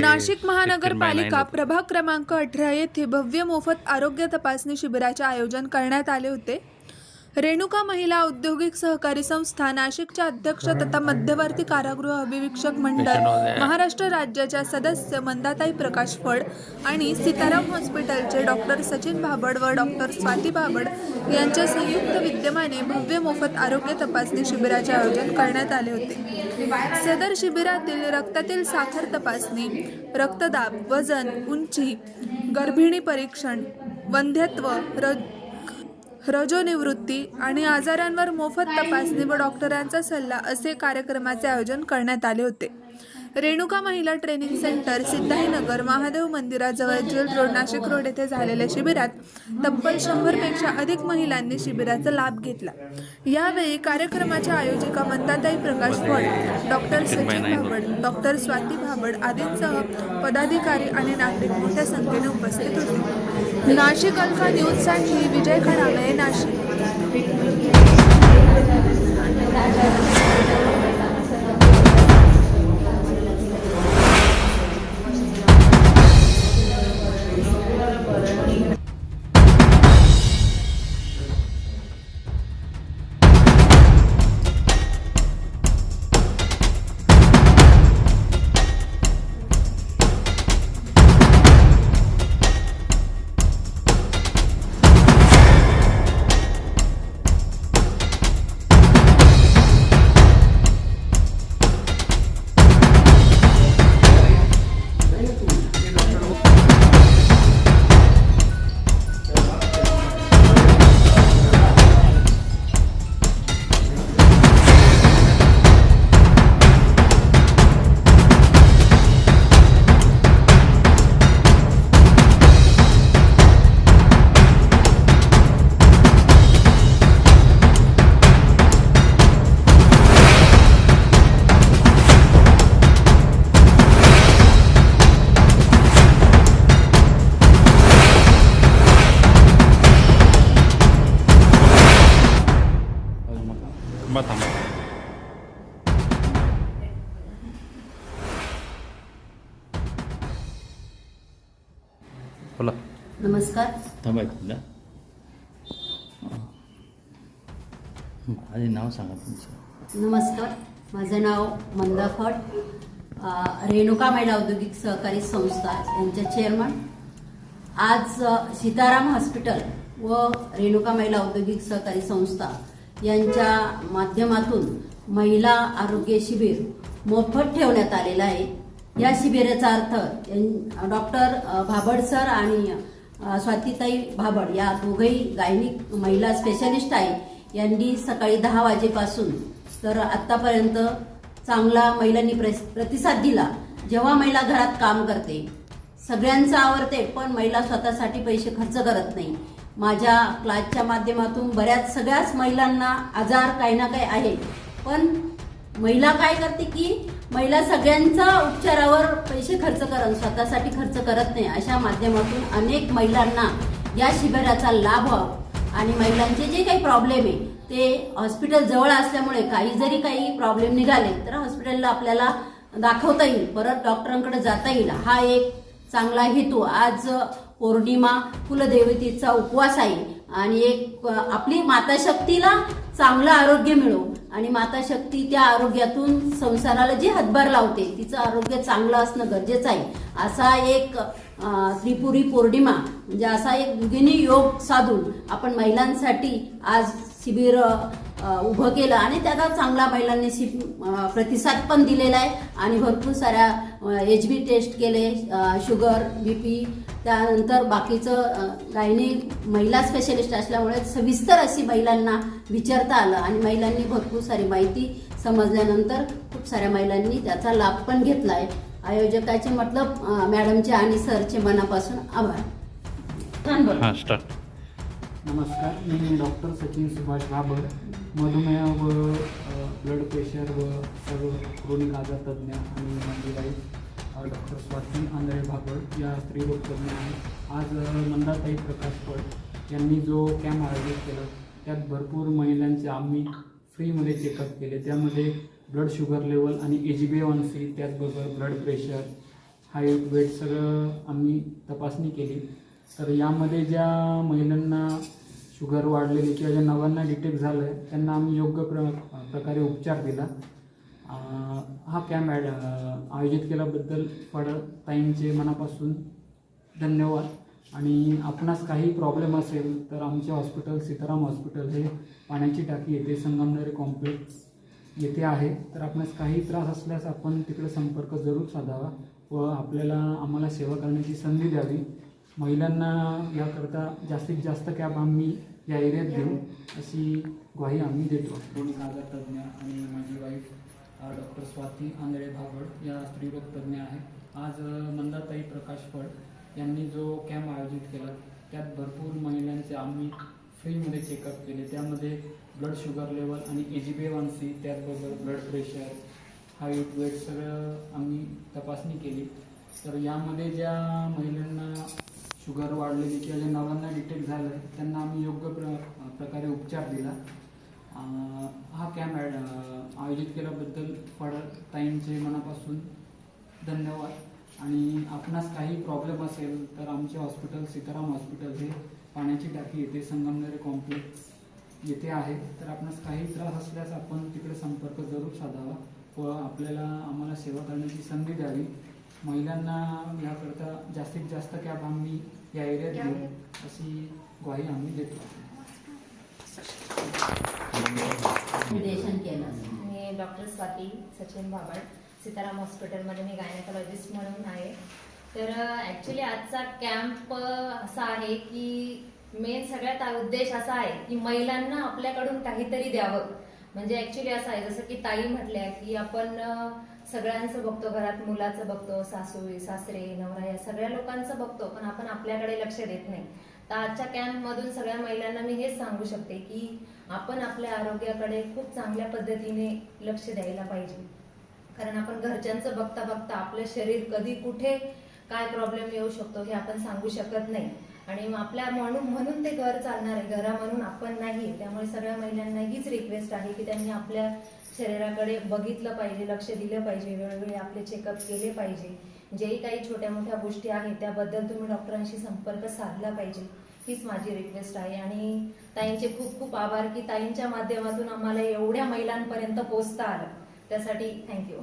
नाशिक 16 महानगरपालिका by 9 प्रभाग क्रमांक अठरा येथे भव्य मोफत आरोग्य तपासणी शिबिराचे आयोजन करण्यात आले होते. रेणुका महिला औद्योगिक सहकारी संस्था नाशिकच्या अध्यक्ष तथा मध्यवर्ती कारागृह अभिवीक्षक मंडळ महाराष्ट्र राज्याच्या सदस्य मंदाताई प्रकाश फड आणि सीताराम हॉस्पिटलचे डॉक्टर सचिन भाबड व डॉक्टर स्वाती भाबड यांच्या संयुक्त विद्यमाने भव्य मोफत आरोग्य तपासणी शिबिराचे आयोजन करण्यात आले होते. सदर शिबिरातील रक्तातील साखर तपासणी रक्तदाब वजन उंची गर्भिणी परीक्षण वंध्यत्व र रजोनिवृत्ती आणि आजारांवर मोफत तपासणी व डॉक्टरांचा सल्ला असे कार्यक्रमाचे आयोजन करण्यात आले होते. रेणुका महिला ट्रेनिंग सेंटर सिद्धाईनगर महादेव मंदिराजवळ जेल रोड नाशिक रोड येथे झालेल्या शिबिरात तब्बल शंभरपेक्षा अधिक महिलांनी शिबिराचा लाभ घेतला. यावेळी कार्यक्रमाच्या आयोजिका मंताताई प्रकाश फड डॉक्टर सचिन भाबड डॉक्टर स्वाती भाबड आदींसह पदाधिकारी आणि नागरिक मोठ्या संख्येने उपस्थित होते. नाशिक अल्फा न्यूजसाठी विजय खडामे नाशिक. थांबा थांबा. बोला. नमस्कार. थांबा एक मिनिट हं, आधी नाव सांगा तुमचं. नमस्कार. माझं नाव मंदा अ, रेणुका महिला औद्योगिक सहकारी संस्था यांच्या चेअरमन आज अ, सीताराम हॉस्पिटल व रेणुका महिला औद्योगिक सहकारी संस्था यांच्या माध्यमातून महिला आरोग्य शिबिर मोफत ठेवण्यात आलेलं आहे. या शिबिराचा अर्थ डॉक्टर भाबड सर आणि स्वातीताई भाबड या दोघही गायनिक महिला स्पेशलिस्ट आहे. यांनी सकाळी दहा वाजेपासून तर आत्तापर्यंत चांगला महिलांनी प्रतिसाद दिला. जेव्हा महिला घरात काम करते सगळ्यांचं आवडते पण महिला स्वतःसाठी पैसे खर्च करत नाही. माझ्या क्लासच्या माध्यमातून बऱ्याच सगळ्याच महिलांना आजार काही ना काही आहे. पण महिला काय करते की महिला सगळ्यांचा उपचारावर पैसे खर्च करत स्वतःसाठी खर्च करत नाही. अशा माध्यमातून अनेक महिलांना या शिबिराचा लाभ व्हावा. आणि महिलांचे जे काही प्रॉब्लेम आहे ते हॉस्पिटल जवळ असल्यामुळे काही जरी काही प्रॉब्लेम निघाले तर हॉस्पिटलला आपल्याला दाखवता येईल. परत डॉक्टरांकडे जाता येईल. हा एक चांगला हेतू. आज पौर्णिमा कुलदेवतेचा उपवास आहे. आणि एक आपली माताशक्तीला चांगलं आरोग्य मिळो. आणि माताशक्ती त्या आरोग्यातून संसाराला जी हातभार लावते तिचं आरोग्य चांगलं असणं गरजेचं आहे. असा एक त्रिपुरी पौर्णिमा म्हणजे असा एक दुगिनी योग साधून आपण महिलांसाठी आज शिबिर उभं केलं आणि त्याचा चांगला महिलांनी शि प्रतिसाद पण दिलेला आहे. आणि भरपूर साऱ्या एच बी टेस्ट केले शुगर बी पी त्यानंतर बाकीचं गायनी महिला स्पेशलिस्ट असल्यामुळे सविस्तर अशी महिलांना विचारता आलं आणि महिलांनी भरपूर सारी माहिती समजल्यानंतर खूप साऱ्या महिलांनी त्याचा लाभ पण घेतला आहे आयोजकाचे मतलब मॅडमचे आणि सरचे मनापासून आभार. धन्यवाद हां स्टार्ट. नमस्कार मी डॉक्टर सचिन सुभाष भाबर मधुमेह व ब्लड प्रेशर व सर्व क्रोनिक आजार तज्ज्ञ आणि अ, डॉक्टर स्वाती आंधळे भागवत या स्त्रीरोग तज्ज्ञ आहेत. आज अ, मंदाताई प्रकाश फड यांनी जो कॅम्प आयोजित केला त्यात भरपूर महिलांचे आम्ही फ्रीमध्ये चेकअप केले. त्यामध्ये ब्लड शुगर लेवल आणि A G B one C त्याचबरोबर ब्लड प्रेशर हाईट वेट सगळं आम्ही तपासणी केली. तर यामध्ये ज्या महिलांना शुगर वाढलेली किंवा ज्या नवांना डिटेक्ट झालं आहे त्यांना आम्ही योग्य प्र प्रकारे उपचार दिला. हा कॅम्प ॲड आयोजित केल्याबद्दल फड ताईंचे मनापासून धन्यवाद. आणि आपणास काही प्रॉब्लेम असेल तर आमचे हॉस्पिटल सीताराम हॉस्पिटल हे पाण्याची टाकी येथे संगमनेरी कॉम्प्लेक्स येथे आहे. तर आपणास काही त्रास असल्यास आपण तिकडे संपर्क जरूर साधावा व आपल्याला आम्हाला सेवा करण्याची संधी द्यावी. महिलांना याकरता जास्तीत जास्त कॅब आम्ही या एरियात देऊ अशी ग्वाही आम्ही देतो. क्रोनिक आजार तज्ज्ञ आणि माझी वाईफ डॉक्टर स्वाती आंधळे भागवड या स्त्रीरोग तज्ज्ञ आहेत. आज मंदाताई प्रकाश फड यांनी जो कॅम्प आयोजित केला त्यात भरपूर महिलांचे आम्ही फ्रीमध्ये चेकअप केले. त्यामध्ये ब्लड शुगर लेवल आणि A G B one C त्याचबरोबर ब्लड प्रेशर हाईट वेट सगळं आम्ही तपासणी केली. तर यामध्ये ज्या महिलांना शुगर वाढलेली किंवा ज्या नव्यांना डिटेक्ट झालं त्यांना आम्ही योग्य प्र प्रकारे उपचार दिला. हा कॅम्प आयोजित केल्याबद्दल फड ताईंचे मनापासून धन्यवाद. आणि आपणास काही प्रॉब्लेम असेल तर आमचे हॉस्पिटल सीताराम हॉस्पिटल हे पाण्याची टाकी येथे संगमनेर कॉम्प्लेक्स येथे आहे. तर आपणास काही त्रास असल्यास आपण तिकडे संपर्क जरूर साधावा. व आपल्याला आम्हाला सेवा करण्याची संधी द्यावी. महिलांना याकरता जास्तीत जास्त कॅब आम्ही या एरियात घेऊ. अशी ग्वाही आम्ही देतो. मी डॉक्टर स्वाती सचिन भाबड सीताराम हॉस्पिटलमध्ये मी गायनेकॉलॉजिस्ट म्हणून आहे. तर ॲक्च्युली आजचा कॅम्प असा आहे की मेन सगळ्यात उद्देश असा आहे की महिलांना आपल्याकडून काहीतरी द्यावं. म्हणजे ॲक्च्युली असं आहे जसं की ताई म्हटल्या की आपण सगळ्यांचं बघतो घरात मुलाचं बघतो सासू सासरे नवरा या सगळ्या लोकांचं बघतो पण आपण आपल्याकडे लक्ष देत नाही. तर आजच्या कॅम्पमधून सगळ्या महिलांना मी हेच सांगू शकते की आपण आपल्या आरोग्याकडे खूप चांगल्या पद्धतीने लक्ष द्यायला पाहिजे. कारण आपण घरच्यांचं बघता बघता आपलं शरीर कधी कुठे काय प्रॉब्लेम येऊ शकतो हे आपण सांगू शकत नाही. आणि मग आपल्या म्हणून म्हणून ते घर चालणार आहे. घरा म्हणून आपण नाही. त्यामुळे सगळ्या महिलांना हीच रिक्वेस्ट आहे की त्यांनी आपल्या शरीराकडे बघितलं पाहिजे लक्ष दिलं पाहिजे वेळोवेळी आपले चेकअप केले पाहिजे. जेही काही छोट्या मोठ्या गोष्टी आहेत त्याबद्दल तुम्ही डॉक्टरांशी संपर्क साधला पाहिजे. हीच माझी रिक्वेस्ट आहे आणि ताईंचे खूप खूप आभार की ताईंच्या माध्यमातून आम्हाला एवढ्या महिलांपर्यंत पोहोचता आलं. त्यासाठी थँक्यू